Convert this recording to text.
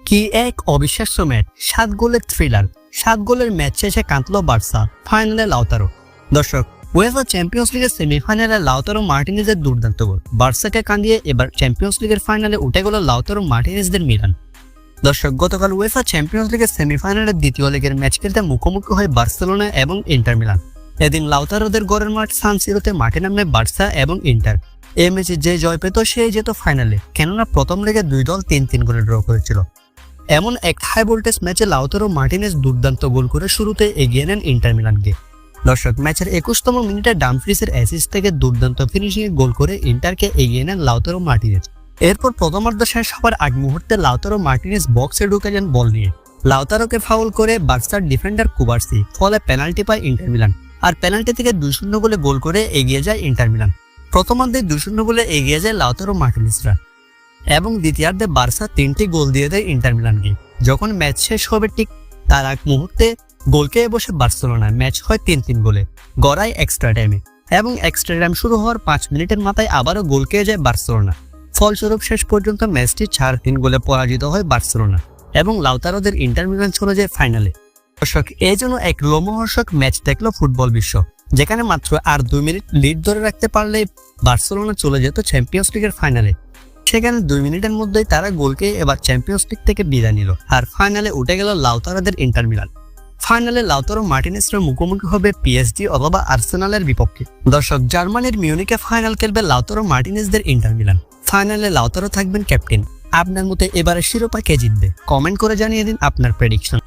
কি এক অবিশ্বাস্য ম্যাচ? সাত গোলের থ্রিলার সাত গোলের ম্যাচ শেষে কাঁদল বার্সা ফাইনালে লাউতারো। দর্শক ওয়েফা চ্যাম্পিয়ন্স লিগের সেমিফাইনালে লাউতারো মার্টিনেজের দুর্দান্ত গোল। বার্সাকে কাঁদিয়ে এবার চ্যাম্পিয়ন্স লিগের ফাইনালে উঠে গেল লাউতারো মার্টিনেজদের মিলান। দর্শক, গতকাল ওয়েফা চ্যাম্পিয়ন্স লিগের সেমিফাইনালের দ্বিতীয় লিগের ম্যাচ খেলতে মুখোমুখি হয় বার্সেলোনা এবং ইন্টার মিলান। এদিন লাউতারোদের গড়ের মাঠ সান সিরোতে মাঠে নামে বার্সা এবং ইন্টার। এই ম্যাচে যে জয় পেত, সেই যেত ফাইনালে কেননা প্রথম লেগে দুই দল তিন তিন করে ড্র করেছিল। এমন এক হাই ভোল্টেজ ম্যাচে লাউতারো মার্টিনেস দুর্দান্ত গোল করে শুরুতে এগিয়ে নেন ইন্টার মিলানকে। দর্শক ম্যাচের একুশতম মিনিটে ডামফ্রিসের অ্যাসিস থেকে দুর্দান্ত ফিনিশিংয়ে গোল করে ইন্টারকে এগিয়ে নেন লাউতারো মার্টিনেস এরপর প্রথমার্ধ শেষ হবার আগ মুহূর্তে লাউতারো মার্টিনেস বক্সে ঢুকে যান বল নিয়ে। লাউতারোকে ফাউল করে বার্সার ডিফেন্ডার কুবার্সি, ফলে পেনাল্টি পায় ইন্টার মিলান। আর পেনাল্টি থেকে দুই শূন্য গোলে গোল করে এগিয়ে যায় ইন্টার মিলান। প্রথমার্ধে দুই শূন্য গোলে এগিয়ে যায় লাউতারো মার্টিনেজরা। এবং দ্বিতীয়ার্ধে বার্সা তিনটি গোল দিয়ে দেয় ইন্টার মিলানকে। যখন ম্যাচ শেষ হবে ঠিক তার এক মুহূর্তে গোলকে বসে বার্সেলোনা ম্যাচ হয় তিন তিন গোলে, গড়ায় এক্সট্রা টাইমে এবং এক্সট্রা টাইম শুরু হওয়ার পাঁচ মিনিটের মাথায় আবারও গোল খেয়ে যায় বার্সেলোনা। ফলস্বরূপ শেষ পর্যন্ত ম্যাচটি চার তিন গোলে পরাজিত হয় বার্সেলোনা এবং লাউতারোদের ইন্টার মিলান চলে যায় ফাইনালে। দর্শক এই জন্য এক লোমহর্ষক ম্যাচ দেখল ফুটবল বিশ্ব, যেখানে মাত্র আর দুই মিনিট লিড ধরে রাখতে পারলে বার্সেলোনা চলে যেত চ্যাম্পিয়ন্স লিগের ফাইনালে। সেখানে দুই মিনিটের মধ্যেই তারা গোলকে এবার চ্যাম্পিয়ন্স লিগ থেকে বিদায় নিল। আর ফাইনালে উঠে গেল লাউতারাদের ইন্টার মিলান। ফাইনালে লাউতারো মার্টিনেসের মুখোমুখি হবে পিএসডি অথবা আর্সেনালের বিপক্ষে। দর্শক, জার্মানির মিউনিকে ফাইনাল খেলবে লাউতারো মার্টিনেসদের ইন্টার মিলান। ফাইনালে লাউতারো থাকবেন ক্যাপ্টেন। আপনার মতে এবারে শিরোপা কে জিতবে? কমেন্ট করে জানিয়ে দিন আপনার প্রেডিকশন